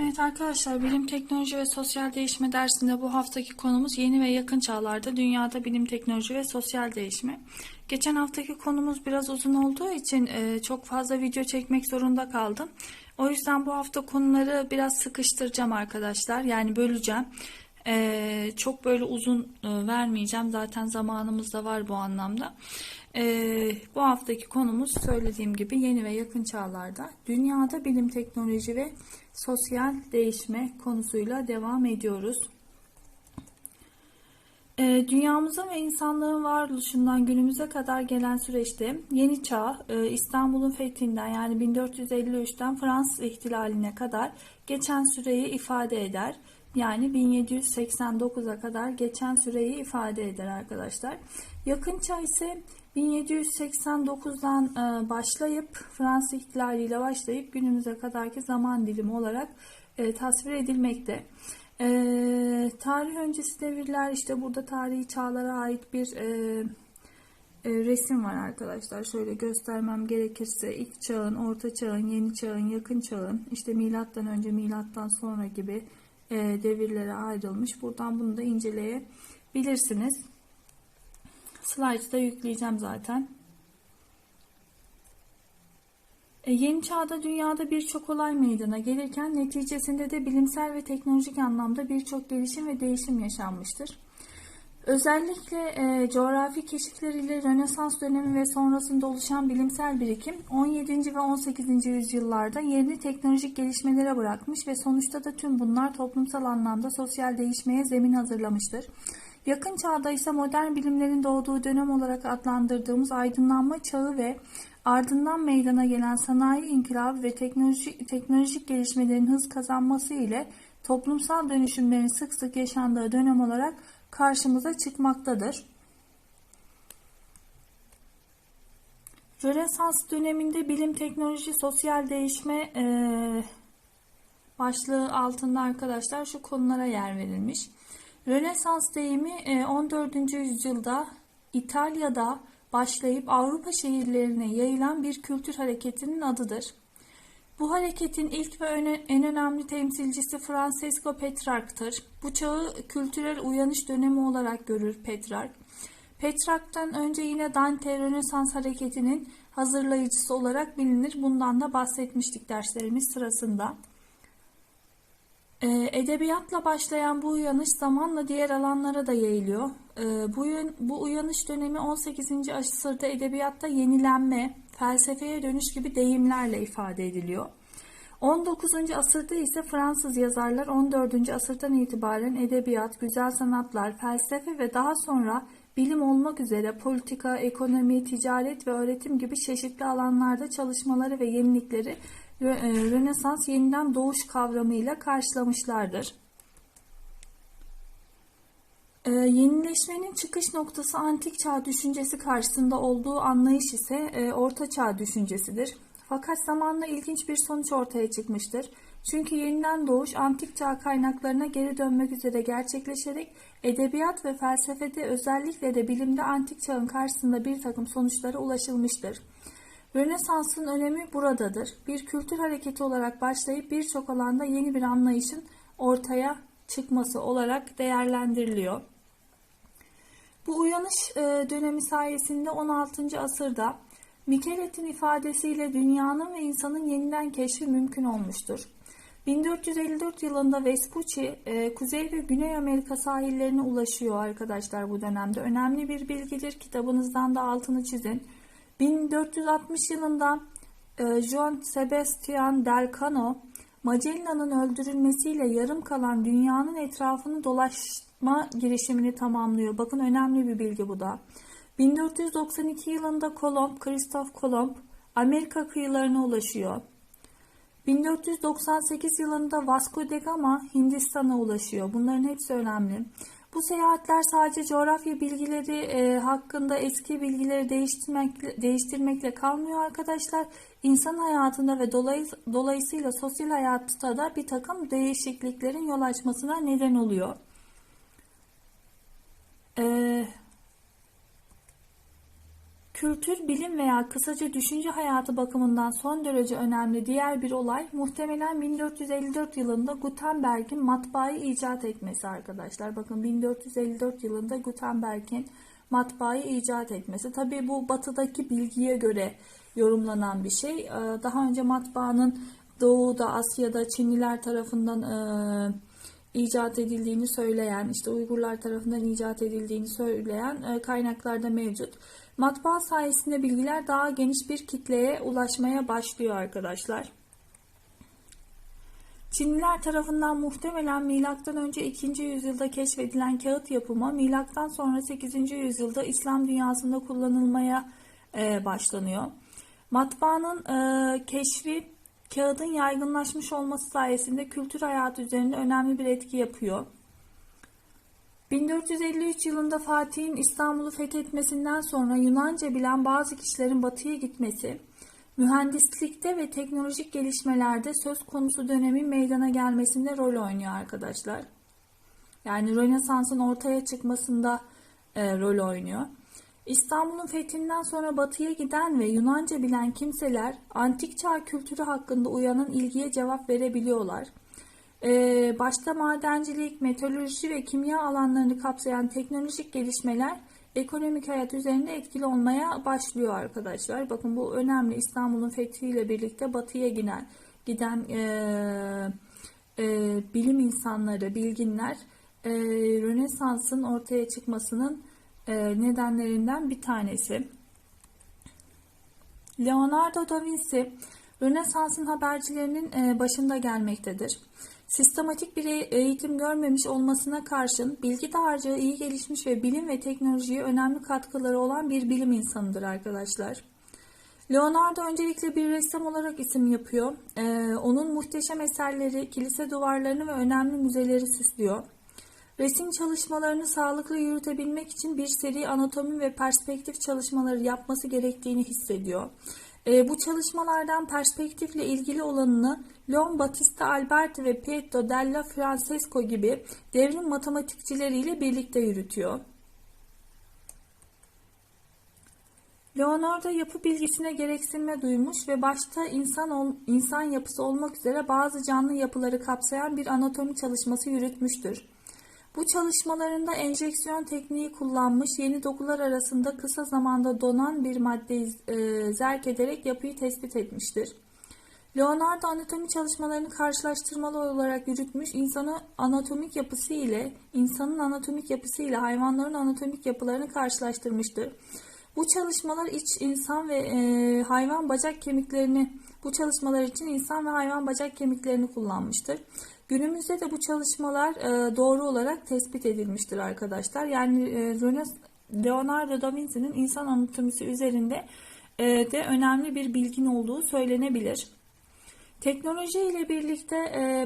Evet arkadaşlar bilim teknoloji ve sosyal değişme dersinde bu haftaki konumuz yeni ve yakın çağlarda dünyada bilim teknoloji ve sosyal değişme. Geçen haftaki konumuz biraz uzun olduğu için e, çok fazla video çekmek zorunda kaldım. O yüzden bu hafta konuları biraz sıkıştıracağım arkadaşlar. Yani böleceğim. E, çok böyle uzun e, vermeyeceğim. Zaten zamanımız da var bu anlamda. E, bu haftaki konumuz söylediğim gibi yeni ve yakın çağlarda dünyada bilim teknoloji ve sosyal değişme konusuyla devam ediyoruz. E, dünyamızın ve insanlığın varoluşundan günümüze kadar gelen süreçte yeni çağ e, İstanbul'un fethinden yani 1453'ten Fransız ihtilaline kadar geçen süreyi ifade eder. Yani 1789'a kadar geçen süreyi ifade eder arkadaşlar. Yakın çağ ise 1789'dan e, başlayıp Fransız ihtilaliyle başlayıp günümüze kadarki zaman dilimi olarak e, tasvir edilmekte. E, tarih öncesi devirler işte burada tarihi çağlara ait bir resim var arkadaşlar. Şöyle göstermem gerekirse ilk çağın, orta çağın, yeni çağın, yakın çağın, işte milattan önce, milattan sonra gibi devirlere ayrılmış. Buradan bunu da inceleyebilirsiniz. Slide'da yükleyeceğim zaten. E, yeni çağda dünyada birçok olay meydana gelirken neticesinde de bilimsel ve teknolojik anlamda birçok gelişim ve değişim yaşanmıştır. Özellikle e, coğrafi keşifler ile Rönesans dönemi ve sonrasında oluşan bilimsel birikim 17. ve 18. yüzyıllarda yerini teknolojik gelişmelere bırakmış ve sonuçta da tüm bunlar toplumsal anlamda sosyal değişmeye zemin hazırlamıştır. Yakın çağda ise modern bilimlerin doğduğu dönem olarak adlandırdığımız aydınlanma çağı ve ardından meydana gelen sanayi inkılabı ve teknolojik, teknolojik gelişmelerin hız kazanması ile toplumsal dönüşümlerin sık sık yaşandığı dönem olarak karşımıza çıkmaktadır. Rönesans döneminde bilim, teknoloji, sosyal değişme e, başlığı altında arkadaşlar şu konulara yer verilmiş. Rönesans deyimi 14. E, yüzyılda İtalya'da başlayıp Avrupa şehirlerine yayılan bir kültür hareketinin adıdır. Bu hareketin ilk ve en önemli temsilcisi Francesco Petrarch'tır. Bu çağı kültürel uyanış dönemi olarak görür Petrarch. Petrarch'tan önce yine Dante Rönesans hareketinin hazırlayıcısı olarak bilinir. Bundan da bahsetmiştik derslerimiz sırasında. Ee, edebiyatla başlayan bu uyanış zamanla diğer alanlara da yayılıyor. Ee, bu, bu uyanış dönemi 18. asırda edebiyatta yenilenme, felsefeye dönüş gibi deyimlerle ifade ediliyor. 19. asırda ise Fransız yazarlar 14. asırdan itibaren edebiyat, güzel sanatlar, felsefe ve daha sonra bilim olmak üzere politika, ekonomi, ticaret ve öğretim gibi çeşitli alanlarda çalışmaları ve yenilikleri e, Rönesans yeniden doğuş kavramıyla karşılamışlardır. Ee, yenileşmenin çıkış noktası antik çağ düşüncesi karşısında olduğu anlayış ise e, orta çağ düşüncesidir. Fakat zamanla ilginç bir sonuç ortaya çıkmıştır. Çünkü yeniden doğuş antik çağ kaynaklarına geri dönmek üzere gerçekleşerek edebiyat ve felsefede özellikle de bilimde antik çağın karşısında bir takım sonuçlara ulaşılmıştır. Rönesans'ın önemi buradadır. Bir kültür hareketi olarak başlayıp birçok alanda yeni bir anlayışın ortaya çıkması olarak değerlendiriliyor. Bu uyanış e, dönemi sayesinde 16. asırda Mikelet'in ifadesiyle dünyanın ve insanın yeniden keşfi mümkün olmuştur. 1454 yılında Vespucci e, Kuzey ve Güney Amerika sahillerine ulaşıyor arkadaşlar bu dönemde. Önemli bir bilgidir. Kitabınızdan da altını çizin. 1460 yılında e, Juan Sebastian del Cano Magellan'ın öldürülmesiyle yarım kalan dünyanın etrafını dolaşma girişimini tamamlıyor. Bakın önemli bir bilgi bu da. 1492 yılında Kolomb, Kristof Kolomb Amerika kıyılarına ulaşıyor. 1498 yılında Vasco da Gama Hindistan'a ulaşıyor. Bunların hepsi önemli. Bu seyahatler sadece coğrafya bilgileri e, hakkında eski bilgileri değiştirmek, değiştirmekle kalmıyor arkadaşlar. İnsan hayatında ve dolay, dolayısıyla sosyal hayatta da bir takım değişikliklerin yol açmasına neden oluyor. Ee, Kültür, bilim veya kısaca düşünce hayatı bakımından son derece önemli diğer bir olay muhtemelen 1454 yılında Gutenberg'in matbaayı icat etmesi arkadaşlar. Bakın 1454 yılında Gutenberg'in matbaayı icat etmesi. Tabii bu batıdaki bilgiye göre yorumlanan bir şey. Ee, Daha önce matbaanın Doğu'da, Asya'da Çinliler tarafından e, icat edildiğini söyleyen, işte Uygurlar tarafından icat edildiğini söyleyen e, kaynaklarda mevcut. Matbaa sayesinde bilgiler daha geniş bir kitleye ulaşmaya başlıyor arkadaşlar. Çinliler tarafından muhtemelen milattan önce 2. yüzyılda keşfedilen kağıt yapımı milattan sonra 8. yüzyılda İslam dünyasında kullanılmaya e, başlanıyor. Matbaanın e, keşfi kağıdın yaygınlaşmış olması sayesinde kültür hayatı üzerinde önemli bir etki yapıyor. 1453 yılında Fatih'in İstanbul'u fethetmesinden sonra Yunanca bilen bazı kişilerin batıya gitmesi, mühendislikte ve teknolojik gelişmelerde söz konusu dönemin meydana gelmesinde rol oynuyor arkadaşlar. Yani Rönesans'ın ortaya çıkmasında e, rol oynuyor. İstanbul'un fethinden sonra batıya giden ve Yunanca bilen kimseler antik çağ kültürü hakkında uyanan ilgiye cevap verebiliyorlar. Ee, başta madencilik, meteoroloji ve kimya alanlarını kapsayan teknolojik gelişmeler ekonomik hayat üzerinde etkili olmaya başlıyor arkadaşlar. Bakın bu önemli İstanbul'un fethiyle birlikte batıya giden, giden e, e, bilim insanları, bilginler e, Rönesans'ın ortaya çıkmasının nedenlerinden bir tanesi. Leonardo da Vinci Rönesans'ın habercilerinin e, başında gelmektedir. Sistematik bir e- eğitim görmemiş olmasına karşın bilgi dağarcığı iyi gelişmiş ve bilim ve teknolojiye önemli katkıları olan bir bilim insanıdır arkadaşlar. Leonardo öncelikle bir ressam olarak isim yapıyor. Ee, onun muhteşem eserleri kilise duvarlarını ve önemli müzeleri süslüyor. Resim çalışmalarını sağlıklı yürütebilmek için bir seri anatomi ve perspektif çalışmaları yapması gerektiğini hissediyor. E, bu çalışmalardan perspektifle ilgili olanını Leon Battista Alberti ve Pietro della Francesco gibi devrim matematikçileriyle birlikte yürütüyor. Leonardo yapı bilgisine gereksinme duymuş ve başta insan ol, insan yapısı olmak üzere bazı canlı yapıları kapsayan bir anatomi çalışması yürütmüştür. Bu çalışmalarında enjeksiyon tekniği kullanmış, yeni dokular arasında kısa zamanda donan bir maddeyi e, zerk ederek yapıyı tespit etmiştir. Leonardo anatomi çalışmalarını karşılaştırmalı olarak yürütmüş, insanı anatomik yapısı ile insanın anatomik yapısı ile hayvanların anatomik yapılarını karşılaştırmıştır. Bu çalışmalar iç insan ve e, hayvan bacak kemiklerini bu çalışmalar için insan ve hayvan bacak kemiklerini kullanmıştır. Günümüzde de bu çalışmalar e, doğru olarak tespit edilmiştir arkadaşlar. Yani e, Leonardo da Vinci'nin insan anatomisi üzerinde e, de önemli bir bilgin olduğu söylenebilir. Teknoloji ile birlikte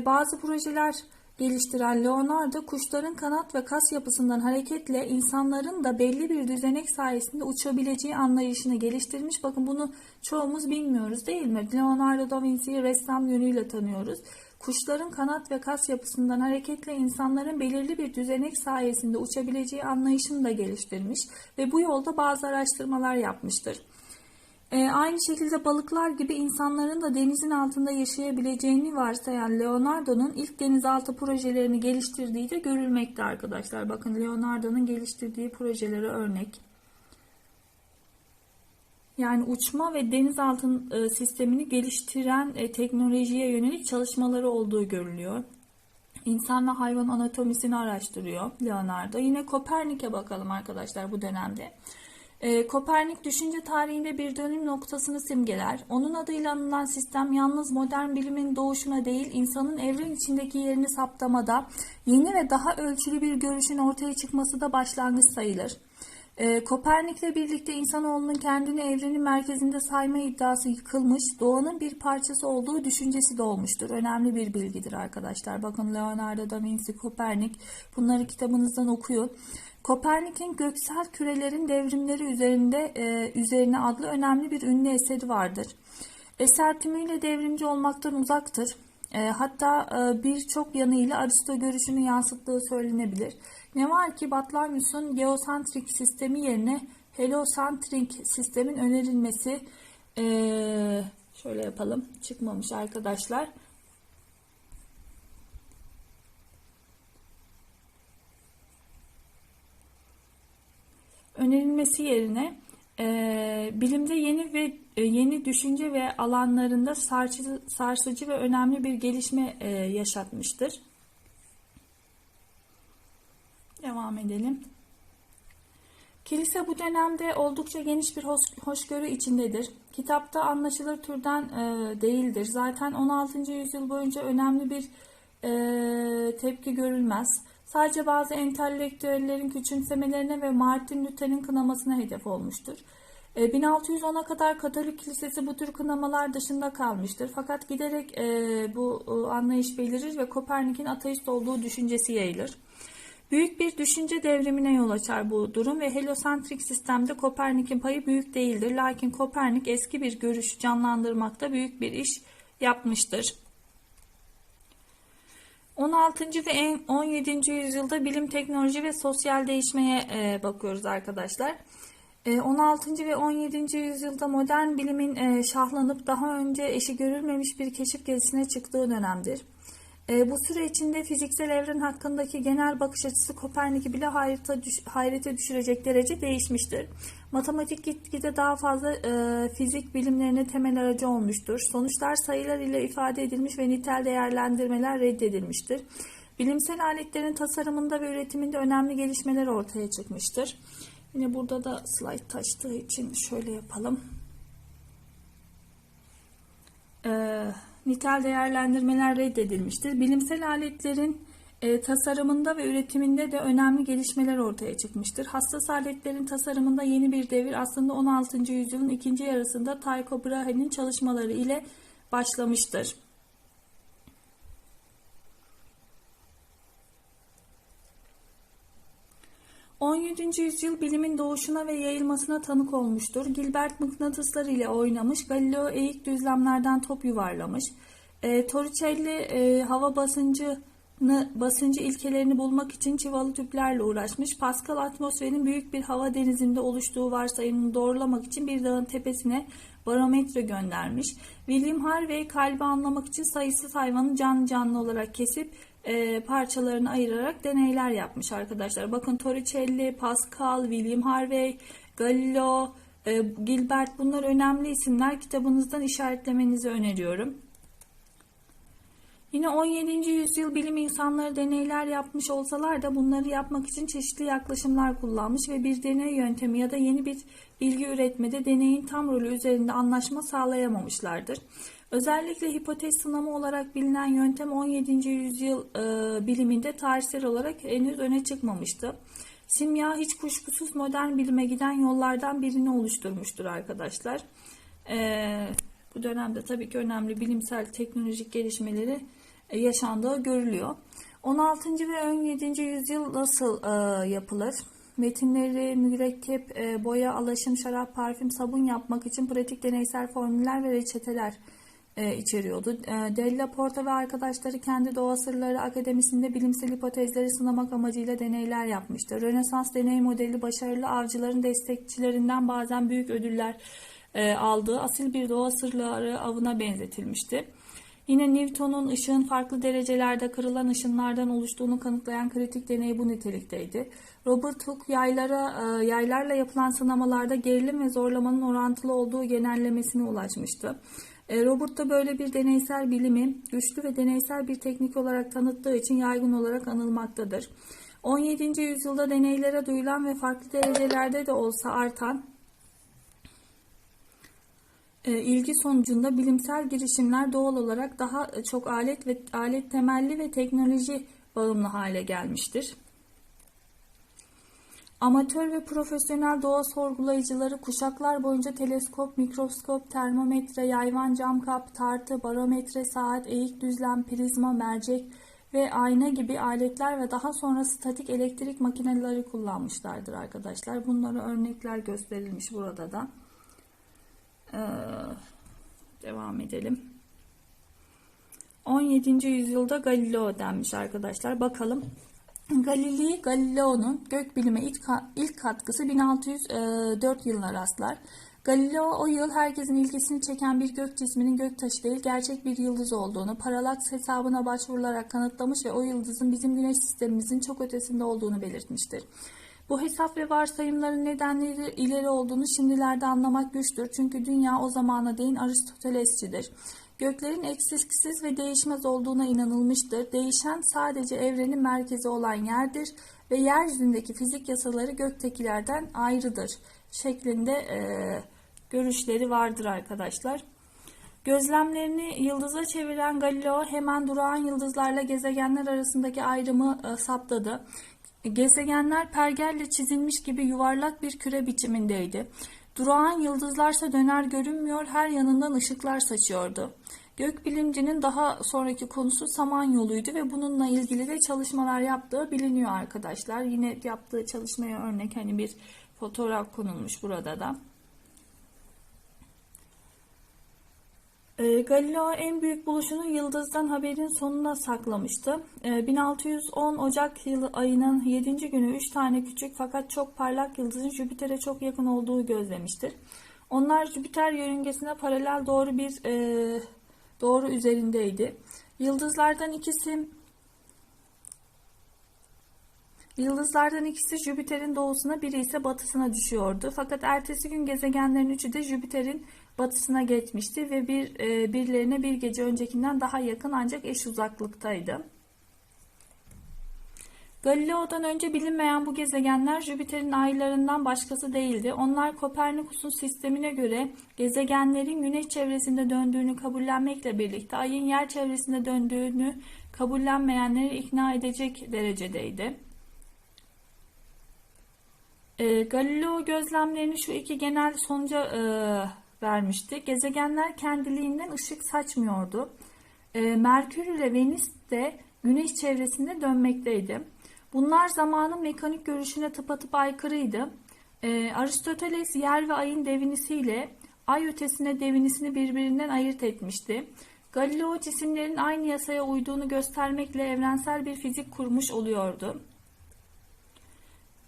bazı projeler geliştiren Leonardo kuşların kanat ve kas yapısından hareketle insanların da belli bir düzenek sayesinde uçabileceği anlayışını geliştirmiş. Bakın bunu çoğumuz bilmiyoruz değil mi? Leonardo da Vinci'yi ressam yönüyle tanıyoruz. Kuşların kanat ve kas yapısından hareketle insanların belirli bir düzenek sayesinde uçabileceği anlayışını da geliştirmiş ve bu yolda bazı araştırmalar yapmıştır. E, aynı şekilde balıklar gibi insanların da denizin altında yaşayabileceğini varsayan Leonardo'nun ilk denizaltı projelerini geliştirdiği de görülmekte arkadaşlar. Bakın Leonardo'nun geliştirdiği projelere örnek. Yani uçma ve denizaltı e, sistemini geliştiren e, teknolojiye yönelik çalışmaları olduğu görülüyor. İnsan ve hayvan anatomisini araştırıyor Leonardo. Yine Kopernik'e bakalım arkadaşlar bu dönemde. E, Kopernik düşünce tarihinde bir dönüm noktasını simgeler. Onun adıyla anılan sistem yalnız modern bilimin doğuşuna değil, insanın evren içindeki yerini saptamada, yeni ve daha ölçülü bir görüşün ortaya çıkması da başlangıç sayılır. E, Kopernik'le birlikte insanoğlunun kendini evrenin merkezinde sayma iddiası yıkılmış, doğanın bir parçası olduğu düşüncesi de olmuştur. Önemli bir bilgidir arkadaşlar. Bakın Leonardo da Vinci, Kopernik bunları kitabınızdan okuyun. Kopernik'in göksel kürelerin devrimleri üzerinde e, üzerine adlı önemli bir ünlü eseri vardır. Eser tümüyle devrimci olmaktan uzaktır. E, hatta e, birçok yanıyla Aristo görüşünü yansıttığı söylenebilir. Ne var ki Batlamyus'un geosantrik sistemi yerine heliosantrik sistemin önerilmesi ee, şöyle yapalım çıkmamış arkadaşlar. önerilmesi yerine e, bilimde yeni ve e, yeni düşünce ve alanlarında sarsıcı, sarsıcı ve önemli bir gelişme e, yaşatmıştır. Devam edelim. Kilise bu dönemde oldukça geniş bir hoş, hoşgörü içindedir. Kitapta anlaşılır türden e, değildir. Zaten 16. yüzyıl boyunca önemli bir e, tepki görülmez. Sadece bazı entelektüellerin küçümsemelerine ve Martin Luther'in kınamasına hedef olmuştur. 1610'a e, kadar Katolik Kilisesi bu tür kınamalar dışında kalmıştır. Fakat giderek e, bu e, anlayış belirir ve Kopernik'in ateist olduğu düşüncesi yayılır. Büyük bir düşünce devrimine yol açar bu durum ve heliosentrik sistemde Kopernik'in payı büyük değildir. Lakin Kopernik eski bir görüşü canlandırmakta büyük bir iş yapmıştır. 16. ve 17. yüzyılda bilim, teknoloji ve sosyal değişmeye e, bakıyoruz arkadaşlar. 16. E, ve 17. yüzyılda modern bilimin e, şahlanıp daha önce eşi görülmemiş bir keşif gezisine çıktığı dönemdir. Bu süre içinde fiziksel evren hakkındaki genel bakış açısı Kopernik'i bile hayrete düşürecek derece değişmiştir. Matematik gitgide daha fazla e, fizik bilimlerine temel aracı olmuştur. Sonuçlar sayılar ile ifade edilmiş ve nitel değerlendirmeler reddedilmiştir. Bilimsel aletlerin tasarımında ve üretiminde önemli gelişmeler ortaya çıkmıştır. Yine burada da slide taştığı için şöyle yapalım. Ee, nitel değerlendirmeler reddedilmiştir. Bilimsel aletlerin e, tasarımında ve üretiminde de önemli gelişmeler ortaya çıkmıştır. Hassas aletlerin tasarımında yeni bir devir aslında 16. yüzyılın ikinci yarısında Tycho Brahe'nin çalışmaları ile başlamıştır. ...17. yüzyıl bilimin doğuşuna ve yayılmasına tanık olmuştur. Gilbert mıknatıslar ile oynamış, Galileo eğik düzlemlerden top yuvarlamış. E, Torricelli e, hava basıncı basıncı ilkelerini bulmak için çivalı tüplerle uğraşmış. Pascal atmosferin büyük bir hava denizinde oluştuğu varsayımını doğrulamak için bir dağın tepesine barometre göndermiş. William Harvey kalbi anlamak için sayısız hayvanı canlı canlı olarak kesip e, parçalarını ayırarak deneyler yapmış arkadaşlar. Bakın Torricelli, Pascal, William Harvey, Galileo, e, Gilbert bunlar önemli isimler. Kitabınızdan işaretlemenizi öneriyorum. Yine 17. yüzyıl bilim insanları deneyler yapmış olsalar da bunları yapmak için çeşitli yaklaşımlar kullanmış ve bir deney yöntemi ya da yeni bir bilgi üretmede deneyin tam rolü üzerinde anlaşma sağlayamamışlardır. Özellikle hipotez sınamı olarak bilinen yöntem 17. yüzyıl e, biliminde tarihsel olarak henüz öne çıkmamıştı. Simya hiç kuşkusuz modern bilime giden yollardan birini oluşturmuştur arkadaşlar. E, bu dönemde tabii ki önemli bilimsel teknolojik gelişmeleri yaşandığı görülüyor. 16. ve 17. yüzyıl nasıl e, yapılır? Metinleri mürekkep, e, boya, alaşım, şarap, parfüm, sabun yapmak için pratik deneysel formüller ve reçeteler e, içeriyordu. E, Della Porta ve arkadaşları kendi Doğa Sırları Akademisi'nde bilimsel hipotezleri sınamak amacıyla deneyler yapmıştı. Rönesans deney modeli başarılı avcıların destekçilerinden bazen büyük ödüller e, aldığı asil bir doğa sırları avına benzetilmişti. Yine Newton'un ışığın farklı derecelerde kırılan ışınlardan oluştuğunu kanıtlayan kritik deney bu nitelikteydi. Robert Hooke yaylara, e, yaylarla yapılan sınamalarda gerilim ve zorlamanın orantılı olduğu genellemesine ulaşmıştı. E, Robert da böyle bir deneysel bilimi güçlü ve deneysel bir teknik olarak tanıttığı için yaygın olarak anılmaktadır. 17. yüzyılda deneylere duyulan ve farklı derecelerde de olsa artan ilgi sonucunda bilimsel girişimler doğal olarak daha çok alet ve alet temelli ve teknoloji bağımlı hale gelmiştir. Amatör ve profesyonel doğa sorgulayıcıları kuşaklar boyunca teleskop, mikroskop, termometre, yayvan cam kap, tartı, barometre, saat, eğik düzlem, prizma, mercek ve ayna gibi aletler ve daha sonra statik elektrik makineleri kullanmışlardır arkadaşlar. Bunlara örnekler gösterilmiş burada da. Ee, devam edelim. 17. yüzyılda Galileo denmiş arkadaşlar. Bakalım. Galilei Galileo'nun gökbilime ilk, ilk katkısı 1604 yılına rastlar. Galileo o yıl herkesin ilgisini çeken bir gök cisminin göktaşı değil gerçek bir yıldız olduğunu paralaks hesabına başvurularak kanıtlamış ve o yıldızın bizim güneş sistemimizin çok ötesinde olduğunu belirtmiştir. Bu hesap ve varsayımların nedenleri ileri olduğunu şimdilerde anlamak güçtür. Çünkü dünya o zamana değin Aristotelesçidir. Göklerin eksiksiz ve değişmez olduğuna inanılmıştır. Değişen sadece evrenin merkezi olan yerdir ve yeryüzündeki fizik yasaları göktekilerden ayrıdır şeklinde e, görüşleri vardır arkadaşlar. Gözlemlerini yıldıza çeviren Galileo hemen durağan yıldızlarla gezegenler arasındaki ayrımı e, saptadı. Gezegenler pergelle çizilmiş gibi yuvarlak bir küre biçimindeydi. Durağan yıldızlarsa döner görünmüyor, her yanından ışıklar saçıyordu. Gökbilimcinin daha sonraki konusu Samanyolu'ydu ve bununla ilgili de çalışmalar yaptığı biliniyor arkadaşlar. Yine yaptığı çalışmaya örnek hani bir fotoğraf konulmuş burada da. Galileo en büyük buluşunu yıldızdan haberin sonuna saklamıştı. E, 1610 Ocak yılı ayının 7. günü 3 tane küçük fakat çok parlak yıldızın Jüpiter'e çok yakın olduğu gözlemiştir. Onlar Jüpiter yörüngesine paralel doğru bir e, doğru üzerindeydi. Yıldızlardan ikisi Yıldızlardan ikisi Jüpiter'in doğusuna, biri ise batısına düşüyordu. Fakat ertesi gün gezegenlerin üçü de Jüpiter'in batısına geçmişti ve bir e, birilerine bir gece öncekinden daha yakın ancak eş uzaklıktaydı. Galileo'dan önce bilinmeyen bu gezegenler Jüpiter'in aylarından başkası değildi. Onlar Kopernikus'un sistemine göre gezegenlerin güneş çevresinde döndüğünü kabullenmekle birlikte ayın yer çevresinde döndüğünü kabullenmeyenleri ikna edecek derecedeydi. E, Galileo gözlemlerini şu iki genel sonuca e, vermişti. Gezegenler kendiliğinden ışık saçmıyordu. E, Merkür ile Venüs de Güneş çevresinde dönmekteydi. Bunlar zamanın mekanik görüşüne tıpatıp aykırıydı. E, Aristoteles yer ve ayın devinisiyle ay ötesine devinisini birbirinden ayırt etmişti. Galileo cisimlerin aynı yasaya uyduğunu göstermekle evrensel bir fizik kurmuş oluyordu.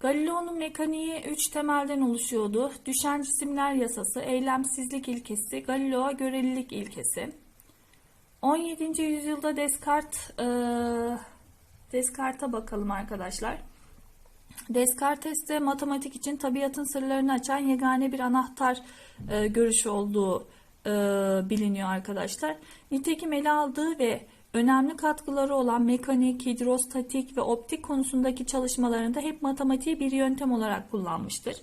Galileo'nun mekaniği üç temelden oluşuyordu. Düşen cisimler yasası, eylemsizlik ilkesi, Galileo görelilik ilkesi. 17. yüzyılda Descartes, e, Descartes'a bakalım arkadaşlar. Descartes de matematik için tabiatın sırlarını açan yegane bir anahtar e, görüşü olduğu e, biliniyor arkadaşlar. Nitekim ele aldığı ve önemli katkıları olan mekanik, hidrostatik ve optik konusundaki çalışmalarında hep matematiği bir yöntem olarak kullanmıştır.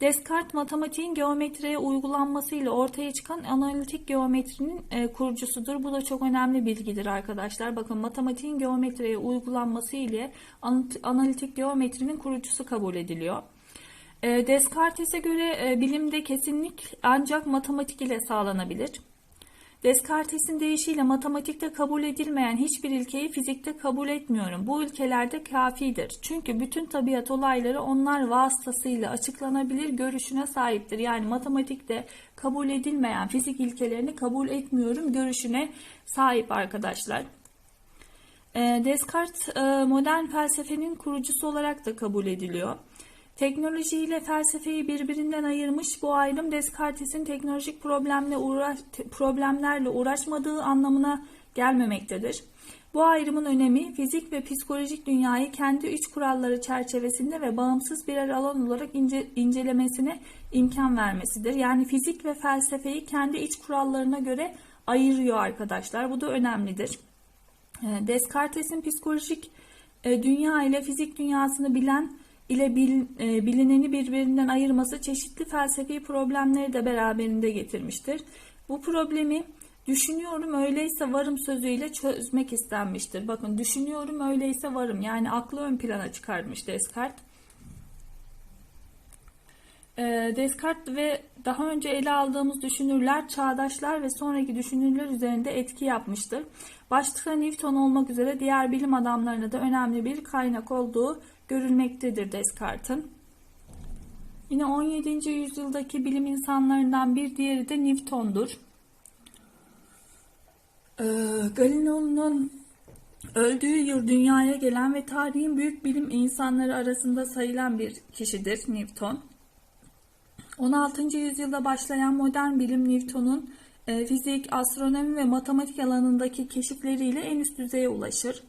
Descartes matematiğin geometriye uygulanmasıyla ortaya çıkan analitik geometrinin e, kurucusudur. Bu da çok önemli bilgidir arkadaşlar. Bakın matematiğin geometriye uygulanması ile analitik geometrinin kurucusu kabul ediliyor. E, Descartes'e göre e, bilimde kesinlik ancak matematik ile sağlanabilir. Descartes'in deyişiyle matematikte kabul edilmeyen hiçbir ilkeyi fizikte kabul etmiyorum. Bu ilkelerde kafidir. Çünkü bütün tabiat olayları onlar vasıtasıyla açıklanabilir görüşüne sahiptir. Yani matematikte kabul edilmeyen fizik ilkelerini kabul etmiyorum görüşüne sahip arkadaşlar. Ee, Descartes e, modern felsefenin kurucusu olarak da kabul ediliyor. Teknoloji ile felsefeyi birbirinden ayırmış bu ayrım Descartes'in teknolojik problemle uğraş, problemlerle uğraşmadığı anlamına gelmemektedir. Bu ayrımın önemi fizik ve psikolojik dünyayı kendi üç kuralları çerçevesinde ve bağımsız birer alan olarak ince, incelemesine imkan vermesidir. Yani fizik ve felsefeyi kendi iç kurallarına göre ayırıyor arkadaşlar. Bu da önemlidir. Ee, Descartes'in psikolojik e, dünya ile fizik dünyasını bilen ile e, bilineni birbirinden ayırması çeşitli felsefi problemleri de beraberinde getirmiştir. Bu problemi düşünüyorum öyleyse varım sözüyle çözmek istenmiştir. Bakın düşünüyorum öyleyse varım yani aklı ön plana çıkarmış Descartes. E, Descartes ve daha önce ele aldığımız düşünürler, çağdaşlar ve sonraki düşünürler üzerinde etki yapmıştır. Başta Newton olmak üzere diğer bilim adamlarına da önemli bir kaynak olduğu görülmektedir Descartes'in. Yine 17. yüzyıldaki bilim insanlarından bir diğeri de Newton'dur. Ee, Galileo'nun Öldüğü yıl dünyaya gelen ve tarihin büyük bilim insanları arasında sayılan bir kişidir Newton. 16. yüzyılda başlayan modern bilim Newton'un e, fizik, astronomi ve matematik alanındaki keşifleriyle en üst düzeye ulaşır.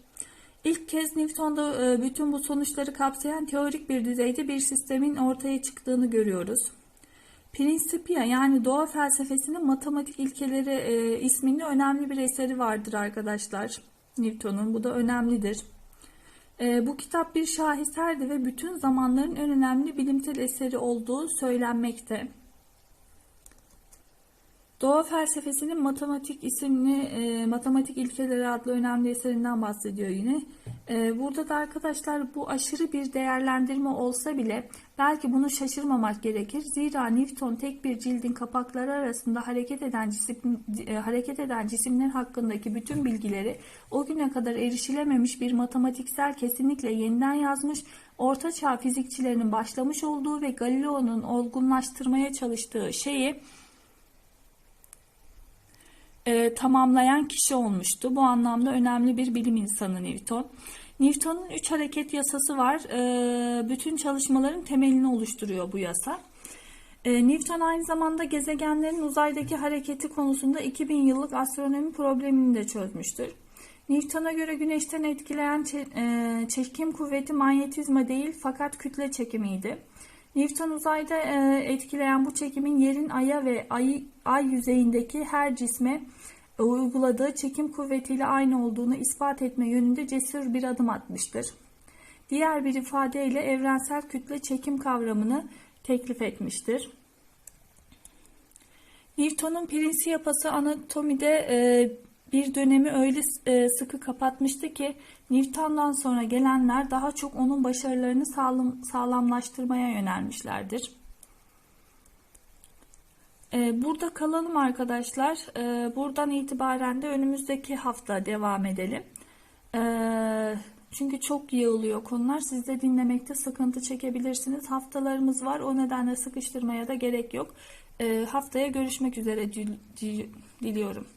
İlk kez Newton'da e, bütün bu sonuçları kapsayan teorik bir düzeyde bir sistemin ortaya çıktığını görüyoruz. Principia yani doğa felsefesinin matematik ilkeleri e, isminde önemli bir eseri vardır arkadaşlar. Newton'un bu da önemlidir. E, bu kitap bir şaheserdi ve bütün zamanların en önemli bilimsel eseri olduğu söylenmekte. Doğa felsefesinin matematik isimli e, matematik ilkeleri adlı önemli eserinden bahsediyor yine. E, burada da arkadaşlar bu aşırı bir değerlendirme olsa bile belki bunu şaşırmamak gerekir. Zira Newton tek bir cildin kapakları arasında hareket eden cisim e, hareket eden cisimler hakkındaki bütün bilgileri o güne kadar erişilememiş bir matematiksel kesinlikle yeniden yazmış. Orta çağ fizikçilerinin başlamış olduğu ve Galileo'nun olgunlaştırmaya çalıştığı şeyi e, tamamlayan kişi olmuştu. Bu anlamda önemli bir bilim insanı Newton. Newton'un üç hareket yasası var. E, bütün çalışmaların temelini oluşturuyor bu yasa. E, Newton aynı zamanda gezegenlerin uzaydaki hareketi konusunda 2000 yıllık astronomi problemini de çözmüştür. Newton'a göre güneşten etkileyen e, çekim kuvveti manyetizma değil fakat kütle çekimiydi. Newton uzayda e, etkileyen bu çekimin yerin aya ve ay, ay yüzeyindeki her cisme uyguladığı çekim kuvvetiyle aynı olduğunu ispat etme yönünde cesur bir adım atmıştır. Diğer bir ifadeyle evrensel kütle çekim kavramını teklif etmiştir. Newton'un prinsiyapası anatomide e, bir dönemi öyle e, sıkı kapatmıştı ki Newton'dan sonra gelenler daha çok onun başarılarını sağlam, sağlamlaştırmaya yönelmişlerdir. E, burada kalalım arkadaşlar. E, buradan itibaren de önümüzdeki hafta devam edelim. Çünkü çok yığılıyor konular. Siz de dinlemekte sıkıntı çekebilirsiniz. Haftalarımız var. O nedenle sıkıştırmaya da gerek yok. Haftaya görüşmek üzere diliyorum.